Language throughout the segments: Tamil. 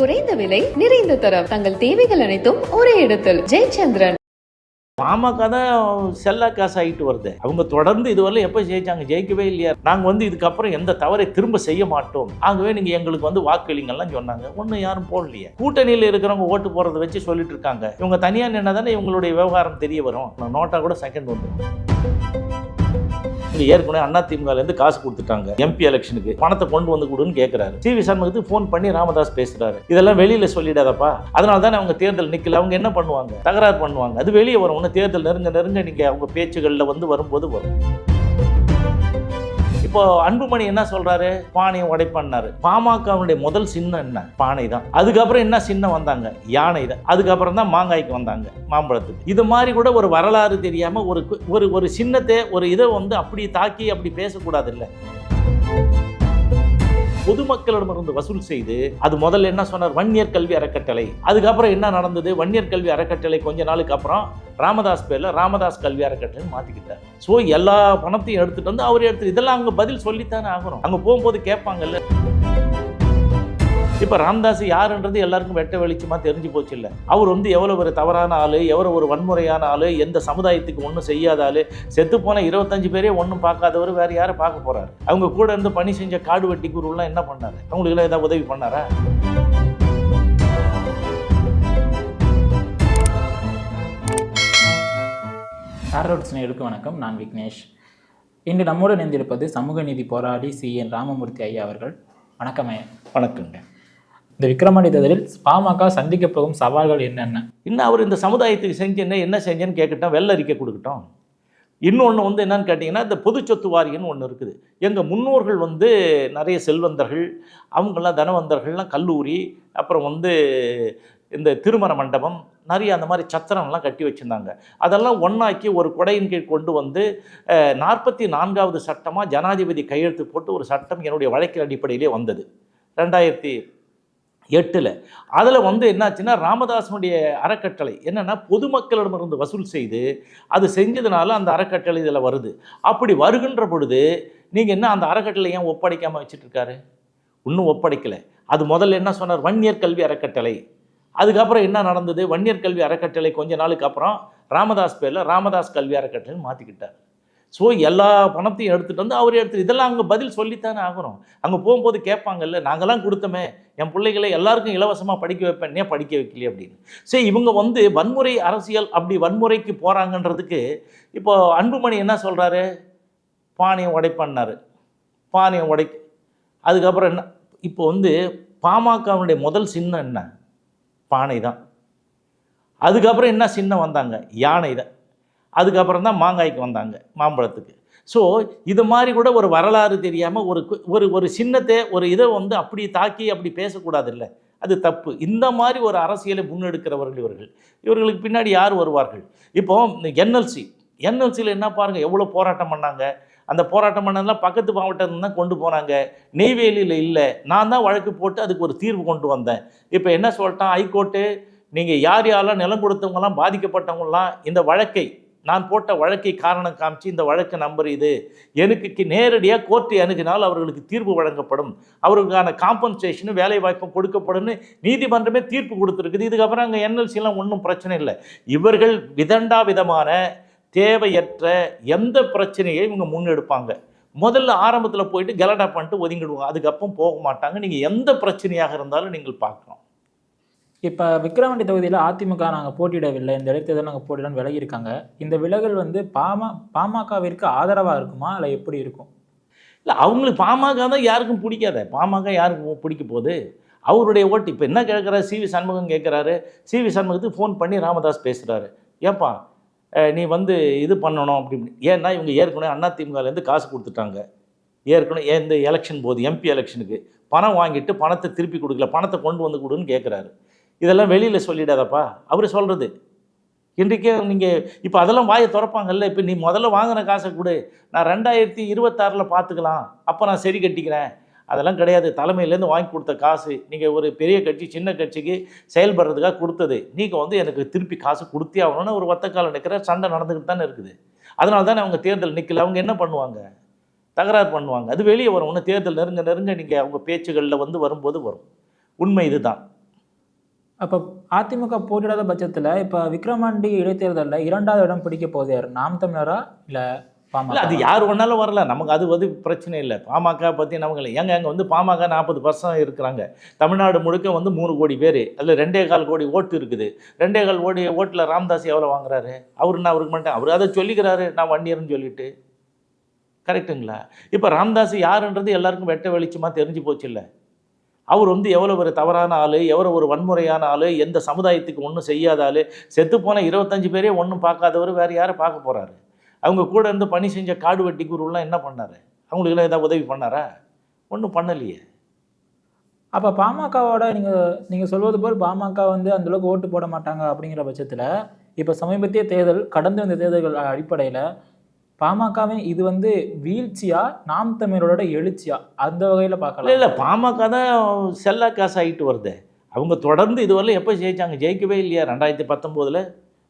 குறைந்த விலை நிறைந்த தரம். தங்கள் தேவைகள் அனைத்தும் ஒரே இடத்தில். ஜெயச்சந்திரன். பாமக தான் செல்லா காசு ஆகிட்டு வருது. அவங்க தொடர்ந்து இதுவரை எப்போ ஜெயிச்சாங்க? ஜெயிக்கவே இல்லையா? நாங்கள் வந்து இதுக்கப்புறம் எந்த தவறை திரும்ப செய்ய மாட்டோம். ஆகவே நீங்கள் எங்களுக்கு வந்து வாக்களிங்கள்லாம் சொன்னாங்க. ஒன்றும் யாரும் போடலையே. கூட்டணியில் இருக்கிறவங்க ஓட்டு போகிறத வச்சு சொல்லிட்டு இருக்காங்க. இவங்க தனியாக நின்னா தானே இவங்களுடைய விவகாரம் தெரிய வரும். நோட்டா கூட செகண்ட் வந்துடும் இங்க ஏற்கனவே அண்ணா திமுகலேருந்து காசு கொடுத்துட்டாங்க எம்பி எலெக்ஷனுக்கு பணத்தை கொண்டு வந்து கொடுன்னு கேட்குறாரு சி வி சண்முகத்துக்கு ஃபோன் பண்ணி ராமதாஸ் பேசுறாரு. இதெல்லாம் வெளியில சொல்லிடாதப்பா. அதனால தானே அவங்க தேர்தல் நிக்கல. அவங்க என்ன பண்ணுவாங்க? தகராறு பண்ணுவாங்க. அது வெளியே வரும். ஒன்று தேர்தல் நெருங்க நெருங்க நீங்க அவங்க பேச்சுகளில் வந்து வரும்போது வரும். இப்போ அன்புமணி என்ன சொல்றாரு? பானையை உடைப்பண்ணாரு பாமகவுடைய முதல் சின்னம் என்ன? பானை தான் அதுக்கப்புறம் என்ன சின்னம் வந்தாங்க? யானை தான் அதுக்கப்புறம் தான் மாங்காய்க்கு வந்தாங்க மாம்பழத்துக்கு. இது மாதிரி கூட ஒரு வரலாறு தெரியாம ஒரு கு- ஒரு ஒரு சின்னத்தை ஒரு இதை வந்து அப்படி தாக்கி அப்படி பேசக்கூடாது இல்லை. பொதுமக்களிடமிருந்து வசூல் செய்து அது முதல்ல என்ன சொன்னார்? வன்னியர் கல்வி அறக்கட்டளை. அதுக்கப்புறம் என்ன நடந்தது? வன்னியர் கல்வி அறக்கட்டளை கொஞ்ச நாளுக்கு அப்புறம் ராமதாஸ் பேரில் ராமதாஸ் கல்வி அறக்கட்டளை மாற்றிக்கிட்டார் ஸோ எல்லா பணத்தையும் எடுத்துகிட்டு வந்து அவர் எடுத்து இதெல்லாம் அவங்க பதில் சொல்லித்தானே ஆகணும். அங்கே போகும்போது கேட்பாங்கல்ல. இப்போ ராமதாஸ் யாருன்றது எல்லாருக்கும் வெட்ட வெளிச்சமாக தெரிஞ்சு போச்சு இல்லை. அவர் வந்து எவ்வளோ ஒரு தவறான ஆள் எவ்வளோ ஒரு வன்முறையான ஆள் எந்த சமுதாயத்துக்கு ஒன்றும் செய்யாத ஆள் செத்து போன இருபத்தஞ்சு பேரே ஒன்றும் பார்க்காதவர் வேற யாரை பார்க்க போறாரு? அவங்க கூட இருந்து பணி செஞ்ச காடு வெட்டி குருலாம் என்ன பண்ணாரு? அவங்களுக்குலாம் ஏதாவது உதவி பண்ணாரா? ஷார்ரோட்ஸ் நேருக்கு வணக்கம். நான் விக்னேஷ். இன்று நம்மோடு இணைந்திருப்பது சமூக நீதி போராளி சி என் ராமமூர்த்தி ஐயா அவர்கள். வணக்கம் ஐயா. வணக்கங்க. இந்த விக்ரமாண்டி தேர்தலில் பாமக சந்திக்க போகும் சவால்கள் என்னென்ன? இன்னும் அவர் இந்த சமுதாயத்துக்கு செஞ்சேன்னு என்ன செஞ்சேன்னு கேட்கட்டும் வெள்ள அறிக்கை கொடுக்கட்டும். இன்னொன்று வந்து என்னன்னு கேட்டிங்கன்னா இந்த பொது சொத்து வாரியம்னு ஒன்று இருக்குது. எங்கள் முன்னோர்கள் வந்து நிறைய செல்வந்தர்கள் அவங்கெல்லாம் தனவந்தர்கள்லாம் கல்லூரி அப்புறம் வந்து இந்த திருமண மண்டபம் நிறைய அந்த மாதிரி சத்திரம்லாம் கட்டி வச்சுருந்தாங்க. அதெல்லாம் ஒன்றாக்கி ஒரு கொடையின் கீழ் கொண்டு வந்து நாற்பத்தி நான்காவது சட்டமாக ஜனாதிபதி கையெழுத்து போட்டு ஒரு சட்டம் என்னுடைய வழக்கின் அடிப்படையிலே வந்தது. ரெண்டாயிரத்தி எட்டில். அதில் வந்து என்னாச்சுன்னா ராமதாசனுடைய அறக்கட்டளை. என்னென்னா பொதுமக்களிடமிருந்து வசூல் செய்து அது செஞ்சதுனால அந்த அறக்கட்டளை இதில் வருது. அப்படி வருகின்ற பொழுது நீங்கள் என்ன அந்த அறக்கட்டளை ஏன் ஒப்படைக்காமல் வச்சுட்ருக்காரு? இன்னும் ஒப்படைக்கலை. அது முதல்ல என்ன சொன்னார்? வன்னியர் கல்வி அறக்கட்டளை. அதுக்கப்புறம் என்ன நடந்தது? வன்னியர் கல்வி அறக்கட்டளை கொஞ்ச நாளுக்கு அப்புறம் ராமதாஸ் பேரில் ராமதாஸ் கல்வி அறக்கட்டளை மாற்றிக்கிட்டார் ஸோ எல்லா பணத்தையும் எடுத்துகிட்டு வந்து அவர் எடுத்து இதெல்லாம் அவங்க பதில் சொல்லித்தானே ஆகணும். அங்கே போகும்போது கேட்பாங்கல்ல நாங்கள்லாம் கொடுத்தோமே. என் பிள்ளைகளை எல்லாருக்கும் இலவசமாக படிக்க வைப்பேன். ஏன் படிக்க வைக்கலையே? அப்படின்னு. சரி இவங்க வந்து வன்முறை அரசியல் அப்படி வன்முறைக்கு போகிறாங்கன்றதுக்கு இப்போ அன்புமணி என்ன சொல்கிறாரு பானையை உடைப்பண்ணார் பானையை உடை அதுக்கப்புறம் என்ன? இப்போ வந்து பாமகவுடைய முதல் சின்னம் என்ன? பானை தான் அதுக்கப்புறம் என்ன சின்னம் வந்தாங்க? யானை தான் அதுக்கப்புறம் தான் மாங்காய்க்கு வந்தாங்க மாம்பழத்துக்கு. ஸோ இது மாதிரி கூட ஒரு வரலாறு தெரியாமல் ஒரு கு- ஒரு ஒரு சின்னத்தை ஒரு இதை வந்து அப்படி தாக்கி அப்படி பேசக்கூடாது இல்லை அது தப்பு. இந்த மாதிரி ஒரு அரசியலை முன்னெடுக்கிறவர்கள் இவர்கள். இவர்களுக்கு பின்னாடி யார் வருவார்கள்? இப்போ என்எல்சி. என்எல்சியில் என்ன பாருங்கள் எவ்வளோ போராட்டம் பண்ணாங்க? அந்த போராட்டம் பண்ணதெல்லாம் பக்கத்து மாவட்டம் தான் கொண்டு போனாங்க. நெய்வேலியில் இல்லை. நான் தான் வழக்கு போட்டு அதுக்கு ஒரு தீர்வு கொண்டு வந்தேன். இப்போ என்ன சொல்லிட்டான்? ஹைகோர்ட்டு நீங்கள் யார் யாரெல்லாம் நிலம் கொடுத்தவங்கலாம் பாதிக்கப்பட்டவங்களாம் இந்த வழக்கை நான் போட்ட வழக்கை காரணம் காமிச்சு இந்த வழக்கு நம்பர் இது. எனக்கு நேரடியாக கோர்ட்டு அணுகினால் அவர்களுக்கு தீர்ப்பு வழங்கப்படும். அவர்களுக்கான காம்பன்சேஷனும் வேலை வாய்ப்பும் கொடுக்கப்படும்னு நீதிமன்றமே தீர்ப்பு கொடுத்துருக்குது. இதுக்கப்புறம் அங்கே என்எல்சிலாம் ஒன்றும் பிரச்சனை இல்லை. இவர்கள் விதண்டா விதமான தேவையற்ற எந்த பிரச்சனையை இவங்க முன்னெடுப்பாங்க. முதல்ல ஆரம்பத்தில் போயிட்டு கலடா பண்ணிட்டு ஒதுங்கிடுவாங்க. அதுக்கப்புறம் போக மாட்டாங்க. நீங்கள் எந்த பிரச்சனையாக இருந்தாலும் நீங்கள் பார்க்கலாம். இப்போ விக்ரவாண்டி தொகுதியில் அதிமுக நாங்கள் போட்டியிடவில்லை. இந்த இடைத்தேர்தல் நாங்கள் போட்டியிடன்னு விலகியிருக்காங்க. இந்த விலகல் வந்து பாமா பாமகவிற்கு ஆதரவாக இருக்குமா? இல்லை எப்படி இருக்கும்? இல்லை அவங்களுக்கு பாமக தான் யாருக்கும் பிடிக்காத. பாமக யாருக்கும் பிடிக்க போகுது? அவருடைய ஓட்டு இப்போ என்ன கேட்குறாரு? சி வி சண்முகம் கேட்குறாரு. சி வி சண்முகத்துக்கு ஃபோன் பண்ணி ராமதாஸ் பேசுகிறாரு ஏப்பா நீ வந்து இது பண்ணணும் அப்படி இப்படி. ஏன்னா இவங்க ஏற்கனவே அண்ணா திமுகலேருந்து காசு கொடுத்துட்டாங்க. ஏற்கனவே இந்த எலெக்ஷன் போது எம்பி எலெக்ஷனுக்கு பணம் வாங்கிட்டு பணத்தை திருப்பி கொடுக்கல. பணத்தை கொண்டு வந்து கொடுன்னு கேட்குறாரு. இதெல்லாம் வெளியில் சொல்லிடாதப்பா. அவர் சொல்கிறது இன்றைக்கே நீங்கள் இப்போ அதெல்லாம் வாயை திறப்பாங்கல்ல இப்போ நீ முதல்ல வாங்கின காசை கொடு. நான் ரெண்டாயிரத்தி இருபத்தாறில் பார்த்துக்கலாம் அப்போ நான் சரி கட்டிக்கிறேன். அதெல்லாம் கிடையாது. தலைமையிலேருந்து வாங்கி கொடுத்த காசு நீங்கள் ஒரு பெரிய கட்சி சின்ன கட்சிக்கு செயல்படுறதுக்காக கொடுத்தது. நீங்கள் வந்து எனக்கு திருப்பி காசு கொடுத்தே ஆகணும்னு ஒரு ஒத்தக்கால நிற்கிற சண்டை நடந்துக்கிட்டு தானே இருக்குது. அதனால தானே அவங்க தேர்தல் நிற்கல அவங்க என்ன பண்ணுவாங்க? தகராறு பண்ணுவாங்க. அது வெளியே வரும். ஒன்று தேர்தல் நெருங்க நெருங்க நீங்கள் அவங்க பேச்சுகளில் வந்து வரும்போது வரும். உண்மை இதுதான். அப்போ அதிமுக போட்டியிடாத பட்சத்தில் இப்போ விக்ரமாண்டி இடைத்தேர்தலில் இரண்டாவது இடம் பிடிக்க போகுது யார்? நாம் தமிழரா இல்லை பாமக? அது யார் வேணாலும் வரல. நமக்கு அது வந்து பிரச்சனை இல்லை. பாமக பற்றி நமக்கு இல்லை. ஏங்க அங்கே வந்து பாமக நாற்பது பர்சன்ட் இருக்கிறாங்க. தமிழ்நாடு முழுக்க வந்து மூணு கோடி பேர். அதில் ரெண்டே கால் கோடி ஓட்டு இருக்குது. ரெண்டே கால் கோடி ஓட்டில் ராம்தாஸ் எவ்வளோ வாங்குறாரு? அவர் நான் அவருக்கு மாட்டேன் அவர் அதை சொல்லிக்கிறாரு நான் வண்டியர்னு சொல்லிட்டு. கரெக்டுங்களா இப்போ ராம்தாஸ் யாருன்றது எல்லாருக்கும் வெட்ட வெளிச்சமாக தெரிஞ்சு போச்சு இல்லை. அவர் வந்து எவ்வளோ ஒரு தவறான ஆள் எவ்வளோ ஒரு வன்முறையான ஆள் எந்த சமுதாயத்துக்கு ஒன்றும் செய்யாத ஆள் செத்துப்போன இருபத்தஞ்சு பேரே ஒன்றும் பார்க்காதவர் வேறு யாரை பார்க்க போகிறாரு அவங்க கூட இருந்து பணி செஞ்ச காடு வெட்டி குருலாம் என்ன பண்ணார்? அவங்களுக்குலாம் ஏதாவது உதவி பண்ணாரா? ஒன்றும் பண்ணலையே. அப்போ பாமகவோட நீங்கள் நீங்கள் சொல்வது போல் பாமக வந்து அந்தளவுக்கு ஓட்டு போட மாட்டாங்க அப்படிங்கிற பட்சத்தில் இப்போ சமீபத்திய தேர்தல் கடந்து வந்த தேர்தல்கள் அடிப்படையில் பாமகவின் இது வந்து வீழ்ச்சியா நாம் தமிழரோட எழுச்சியா? அந்த வகையில் பார்க்கலாம். இல்லை பாமக தான் செல்லா காசு ஆகிட்டு வருது. அவங்க தொடர்ந்து இதுவரையிலும் எப்போ ஜெயிச்சாங்க? ஜெயிக்கவே இல்லையா? ரெண்டாயிரத்தி பத்தொம்போதில்?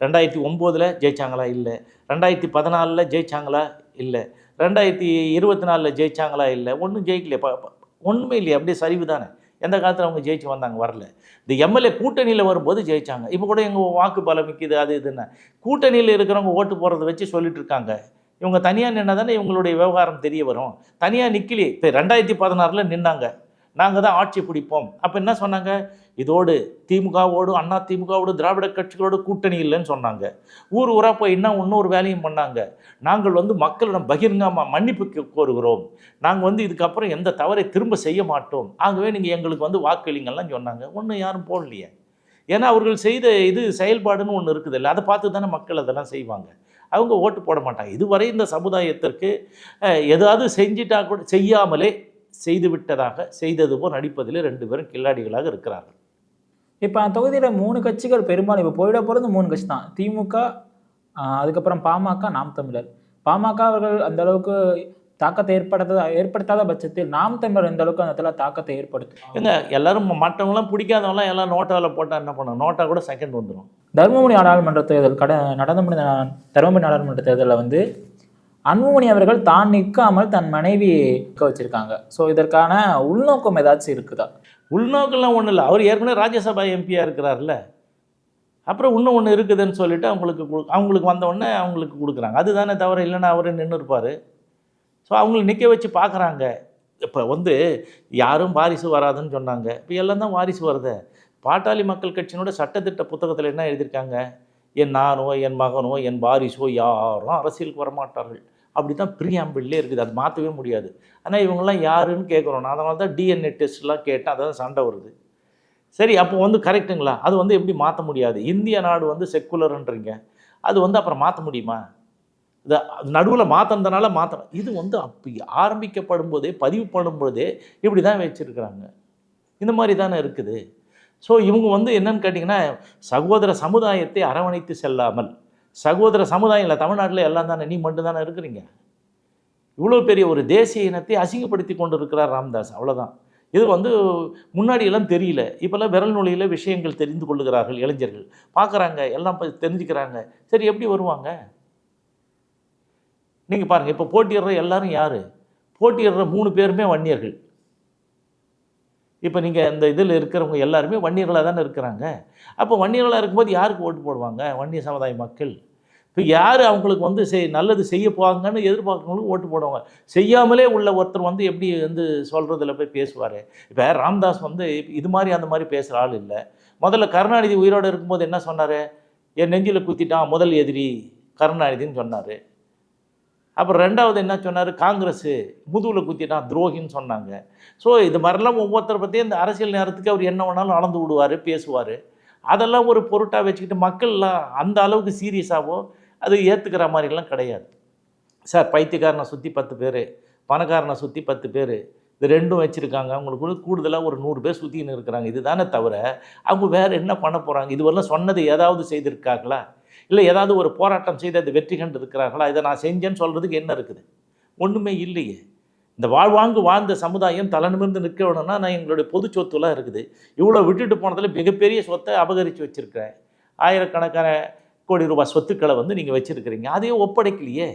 ரெண்டாயிரத்தி ஒம்போதில் ஜெயிச்சாங்களா? இல்லை. ரெண்டாயிரத்தி பதினாலில் ஜெயிச்சாங்களா? இல்லை. ரெண்டாயிரத்தி இருபத்தி நாலில் ஜெயிச்சாங்களா? இல்லை. ஒன்றும் ஜெயிக்கலையே. ஒன்றுமே இல்லையே. அப்படியே சரிவு தானே. எந்த காலத்தில் அவங்க ஜெயிச்சு வந்தாங்க? வரல. இந்த எம்எல்ஏ கூட்டணியில் வரும்போது ஜெயிச்சாங்க. இப்போ கூட எங்கள் வாக்கு பலம் மிக்குது அது இதுன்னு. கூட்டணியில் இருக்கிறவங்க ஓட்டு போகிறத வச்சு சொல்லிட்டு இருக்காங்க. இவங்க தனியாக நின்னா தானே இவங்களுடைய விவகாரம் தெரிய வரும். தனியாக நிற்கலி இப்போ ரெண்டாயிரத்தி பதினாறில் நின்னாங்க. நாங்கள் தான் ஆட்சி பிடிப்போம். அப்போ என்ன சொன்னாங்க? இதோடு திமுகவோடு அண்ணா திமுகவோடு திராவிட கட்சிகளோடு கூட்டணி இல்லைன்னு சொன்னாங்க. ஊர் ஊராக போய் இன்னும் இன்னொரு வேலையும் பண்ணாங்க. நாங்கள் வந்து மக்களிடம் பகிரங்கமாக மன்னிப்பு கோருகிறோம். நாங்கள் வந்து இதுக்கப்புறம் எந்த தவறை திரும்ப செய்ய மாட்டோம். ஆகவே நீங்கள் எங்களுக்கு வந்து வாக்களிங்கள்லாம் சொன்னாங்க. ஒன்றும் யாரும் போடலையே. ஏன்னா அவர்கள் செய்த இது செயல்பாடுன்னு ஒன்று இருக்குது இல்லை அதை பார்த்து தானே மக்கள் அதெல்லாம் செய்வாங்க. அவங்க ஓட்டு போட மாட்டாங்க. இதுவரை இந்த சமுதாயத்திற்கு ஏதாவது செஞ்சிட்டா கூட செய்யாமலே செய்து விட்டதாக செய்தது போல் நடிப்பதில் ரெண்டு பேரும் கில்லாடிகளாக இருக்கிறார்கள். இப்போ அந்த தொகுதியில் மூணு கட்சிகள் பெரும்பாலும் இப்போ போயிட போகிறது மூணு கட்சி தான். திமுக அதுக்கப்புறம் பாமக நாம் தமிழர். பாமக அவர்கள் அந்த அளவுக்கு தாக்கத்தை ஏற்படுத்த ஏற்படுத்தாத பட்சத்தில் நாம் தமிழர் எந்த அளவுக்கு அந்த இடத்துல தாக்கத்தை ஏற்படுத்தும் ஏங்க எல்லாரும் மற்றவங்களாம் பிடிக்காதவங்களாம் எல்லாம் நோட்டாவில் போட்டால் என்ன பண்ணும்? நோட்டா கூட செகண்ட் வந்துடும் தருமபுரி நாடாளுமன்ற தேர்தல் கட நடந்து முடிந்த தருமபுரி நாடாளுமன்ற தேர்தலில் வந்து அன்புமணி அவர்கள் தான் நிற்காமல் தன் மனைவி நிற்க வச்சிருக்காங்க. ஸோ இதற்கான உள்நோக்கம் ஏதாச்சும் இருக்குதா? உள்நோக்கெல்லாம் ஒன்றும் இல்லை. அவர் ஏற்கனவே ராஜ்யசபா எம்பியாக இருக்கிறார்ல. அப்புறம் இன்னும் ஒன்று இருக்குதுன்னு சொல்லிட்டு அவங்களுக்கு அவங்களுக்கு வந்த உடனே அவங்களுக்கு கொடுக்குறாங்க. அதுதானே தவிர இல்லைன்னா அவரே நின்று இருப்பார் ஸோ அவங்களை நிற்க வச்சு பார்க்குறாங்க இப்போ வந்து யாரும் வாரிசு வராதுன்னு சொன்னாங்க. இப்போ எல்லாம் தான் வாரிசு வருத. பாட்டாளி மக்கள் கட்சியினோட சட்டத்திட்ட புத்தகத்தில் என்ன எழுதியிருக்காங்க? என் நானோ என் மகனோ என் வாரிசோ யாரும் அரசியலுக்கு வரமாட்டார்கள். அப்படி தான் பிரியாம்பிள்லே இருக்குது. அது மாற்றவே முடியாது. ஆனால் இவங்கெல்லாம் யாருன்னு கேட்குறோம் நான் அதனால தான் டிஎன்ஏ டெஸ்ட்லாம் கேட்டேன். அதான் சண்டை வருது. சரி அப்போ வந்து கரெக்டுங்களா அது வந்து எப்படி மாற்ற முடியாது? இந்திய நாடு வந்து செக்குலருன்றீங்க அது வந்து அப்புறம் மாற்ற முடியுமா? இந்த நடுவில் மாற்றினதுனால மாற்றணும் இது வந்து அப்போ ஆரம்பிக்கப்படும் போதே பதிவு பண்ணும்போதே இப்படி தான் வச்சுருக்குறாங்க. இந்த மாதிரி தானே இருக்குது. ஸோ இவங்க வந்து என்னன்னு கேட்டிங்கன்னா சகோதர சமுதாயத்தை அரவணைத்து செல்லாமல். சகோதர சமுதாயம் இல்லை தமிழ்நாட்டில் எல்லாம் தானே நீ மட்டும் தானே இருக்கிறீங்க. இவ்வளோ பெரிய ஒரு தேசிய இனத்தை அசிங்கப்படுத்தி கொண்டு இருக்கிறார் ராம்தாஸ் அவ்வளோதான் இது வந்து முன்னாடி எல்லாம் தெரியல. இப்போல்லாம் விரல் நுழையில் விஷயங்கள் தெரிந்து கொள்ளுகிறார்கள் இளைஞர்கள். பார்க்குறாங்க எல்லாம் தெரிஞ்சுக்கிறாங்க. சரி எப்படி வருவாங்க? நீங்கள் பாருங்கள் இப்போ போட்டியிடுற எல்லாரும் யார்? போட்டியிடுற மூணு பேருமே வன்னியர்கள். இப்போ நீங்கள் இந்த இதில் இருக்கிறவங்க எல்லாருமே வன்னியர்களாக தானே இருக்கிறாங்க. அப்போ வன்னியர்களாக இருக்கும்போது யாருக்கு ஓட்டு போடுவாங்க? வன்னிய சமுதாய மக்கள். இப்போ யார் அவங்களுக்கு வந்து செய் நல்லது செய்ய போவாங்கன்னு எதிர்பார்க்கறவங்களுக்கு ஓட்டு போடுவாங்க. செய்யாமலே உள்ள ஒருத்தர் வந்து எப்படி வந்து சொல்கிறதுல போய் பேசுவார்? இப்போ ராம்தாஸ் வந்து இது மாதிரி அந்த மாதிரி பேசுகிற ஆள் இல்லை. முதல்ல கருணாநிதி உயிரோடு இருக்கும்போது என்ன சொன்னார்? என் நெஞ்சில் குத்திட்டான் முதல் எதிரி கருணாநிதின்னு சொன்னார். அப்புறம் ரெண்டாவது என்ன சொன்னார்? காங்கிரஸ்ஸு முதுகில் குத்திட்டான் துரோகின்னு சொன்னாங்க. ஸோ இது மாதிரிலாம் ஒவ்வொருத்தரை பற்றி இந்த அரசியல் நேரத்துக்கு அவர் என்ன வேணாலும் அளந்து விடுவார் பேசுவார். அதெல்லாம் ஒரு பொருட்டாக வச்சுக்கிட்டு மக்கள்லாம் அந்த அளவுக்கு சீரியஸாகவோ அது ஏற்றுக்கிற மாதிரிலாம் கிடையாது. சார் பைத்தியக்காரனை சுற்றி பத்து பேர் பணக்காரனை சுற்றி பத்து பேர் இது ரெண்டும் வச்சுருக்காங்க. அவங்களுக்கு கூடுதலாக ஒரு நூறு பேர் சுற்றின்னு இருக்கிறாங்க. இதுதானே தவிர அவங்க வேறு என்ன பண்ண போகிறாங்க இதுவரெல்லாம் சொன்னது ஏதாவது செய்திருக்காங்களா? இல்லை ஏதாவது ஒரு போராட்டம் செய்து அது வெற்றி கண்டு இருக்கிறார்களா? இதை நான் செஞ்சேன்னு சொல்கிறதுக்கு என்ன இருக்குது? ஒன்றுமே இல்லையே. இந்த வாழ்வாங்கு வாழ்ந்த சமுதாயம் தலைநிமிர்ந்து நிற்க வேணும்னா நான் எங்களுடைய பொது சொத்துலாம் இருக்குது. இவ்வளோ விட்டுட்டு போனதில் மிகப்பெரிய சொத்தை அபகரித்து வச்சுருக்கிறேன். ஆயிரக்கணக்கான கோடி ரூபாய் சொத்துக்களை வந்து நீங்கள் வச்சுருக்கிறீங்க. அதையும் ஒப்படைக்கலையே.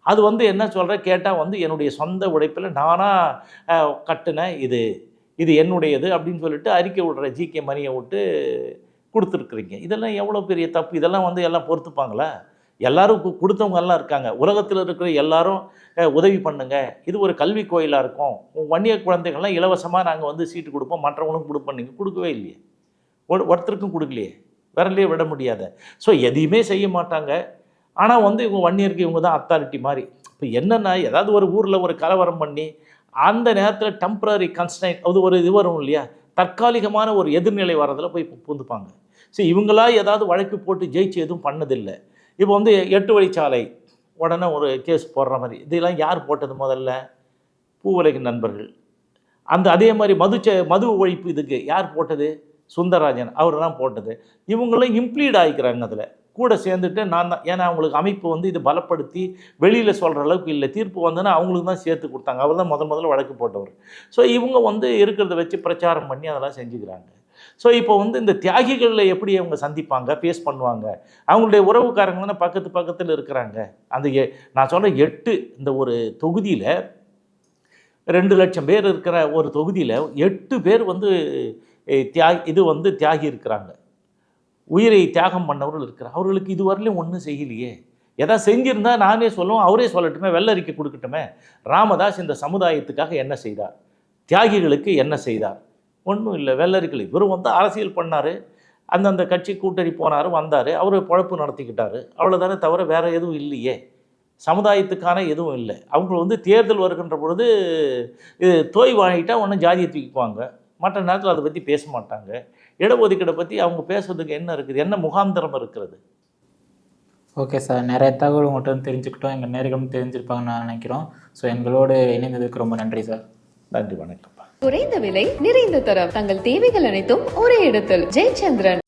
அது வந்து என்ன சொல்கிற கேட்டால் வந்து என்னுடைய சொந்த உழைப்பில் நானாக கட்டின இது. இது என்னுடையது அப்படின்னு சொல்லிட்டு அறிக்கை விடுற ஜிகே மணியை விட்டு கொடுத்துருக்குறீங்க. இதெல்லாம் எவ்வளோ பெரிய தப்பு? இதெல்லாம் வந்து எல்லாம் பொறுத்துப்பாங்களா? எல்லாரும் கு- கொடுத்தவங்க எல்லாம் இருக்காங்க. உலகத்தில் இருக்கிற எல்லாரும் உதவி பண்ணுங்க. இது ஒரு கல்வி கோயிலாக இருக்கும். உன் வன்னிய குழந்தைகள்லாம் இலவசமாக நாங்கள் வந்து சீட்டு கொடுப்போம். மற்றவங்களுக்கும் கொடுப்போம். நீங்கள் கொடுக்கவே இல்லையே. ஒரு ஒருத்தருக்கும் கொடுக்கலையே. விரலையே விட முடியாத. ஸோ எதையுமே செய்ய மாட்டாங்க. ஆனால் வந்து இவங்க ஒன் இயர்க்கு இவங்க தான் அத்தாரிட்டி மாதிரி. இப்போ என்னென்னா ஏதாவது ஒரு ஊரில் ஒரு கலவரம் பண்ணி அந்த நேரத்தில் டெம்பரரி கன்ஸ்டைன் அது ஒரு இது வரும் இல்லையா? தற்காலிகமான ஒரு எதிர்நிலை வரதில் போய் பூந்துப்பாங்க. ஸோ இவங்களா ஏதாவது வழக்கு போட்டு ஜெயிச்சு எதுவும் பண்ணதில்லை. இப்போ வந்து எட்டு வழிச்சாலை உடனே ஒரு கேஸ் போடுற மாதிரி. இதெல்லாம் யார் போட்டது முதல்ல? பூவலைக்கு நண்பர்கள். அந்த அதே மாதிரி மது மது ஒழிப்பு இதுக்கு யார் போட்டது? சுந்தரராஜன் அவர் தான் போட்டது. இவங்களும் இம்ப்ளீட் ஆகிக்கிறாங்க அதில். கூட சேர்ந்துட்டு நான் தான். ஏன்னா அவங்களுக்கு அமைப்பு வந்து இது பலப்படுத்தி வெளியில் சொல்கிற அளவுக்கு இல்லை. தீர்ப்பு வந்தோன்னா அவங்களுக்கு தான் சேர்த்து கொடுத்தாங்க. அவர் தான் முதல் முதல்ல வழக்கு போட்டவர். ஸோ இவங்க வந்து இருக்கிறத வச்சு பிரச்சாரம் பண்ணி அதெல்லாம் செஞ்சுக்கிறாங்க. ஸோ இப்போ வந்து இந்த தியாகிகளில் எப்படி அவங்க சந்திப்பாங்க ஃபேஸ் பண்ணுவாங்க? அவங்களுடைய உறவுக்காரங்கன்னா பக்கத்து பக்கத்தில் இருக்கிறாங்க. அந்த எ- நான் சொல்கிற எட்டு இந்த ஒரு தொகுதியில் ரெண்டு லட்சம் பேர் இருக்கிற ஒரு தொகுதியில் எட்டு பேர் வந்து தியாகி இது வந்து தியாகி இருக்கிறாங்க. உயிரை தியாகம் பண்ணவர்கள் இருக்கிறார். அவர்களுக்கு இதுவரையிலும் ஒன்றும் செய்யலையே. எதாவது செஞ்சிருந்தா நானே சொல்லுவோம் அவரே சொல்லட்டுமே வெள்ளரிக்கை கொடுக்கட்டுமே. ராமதாஸ் இந்த சமுதாயத்துக்காக என்ன செய்தார்? தியாகிகளுக்கு என்ன செய்தார்? ஒன்றும் இல்லை வெள்ளரிக்கை இவரும் வந்து அரசியல் பண்ணார். அந்தந்த கட்சி கூட்டணி போனார் வந்தார். அவர் பழப்பு நடத்திக்கிட்டார். அவ்வளோதானே தவிர வேறு எதுவும் இல்லையே. சமுதாயத்துக்கான எதுவும் இல்லை. அவங்க வந்து தேர்தல் வருகின்ற பொழுது இது தோய் வாங்கிட்டால் ஒன்றும் ஜாதியை தூக்கிக்குவாங்க. மற்ற நேரத்தில் அதை பற்றி பேச மாட்டாங்க. இடஒதுக்கீடை பற்றி அவங்க பேசுறதுக்கு என்ன இருக்குது? என்ன முகாந்திரம் இருக்கிறது? Okay sir. நிறைய தகவல் உங்கள்கிட்ட இருந்து தெரிஞ்சுக்கிட்டோம். எங்கள் நேர்களும் தெரிஞ்சிருப்பாங்கன்னு நான் நினைக்கிறோம். ஸோ எங்களோடு இணைந்ததுக்கு ரொம்ப நன்றி சார். நன்றி வணக்கம்ப்பா. குறைந்த விலை நிறைந்த தரம். தங்கள் தேவைகள் அனைத்தும் ஒரே இடத்தில். ஜெயச்சந்திரன்.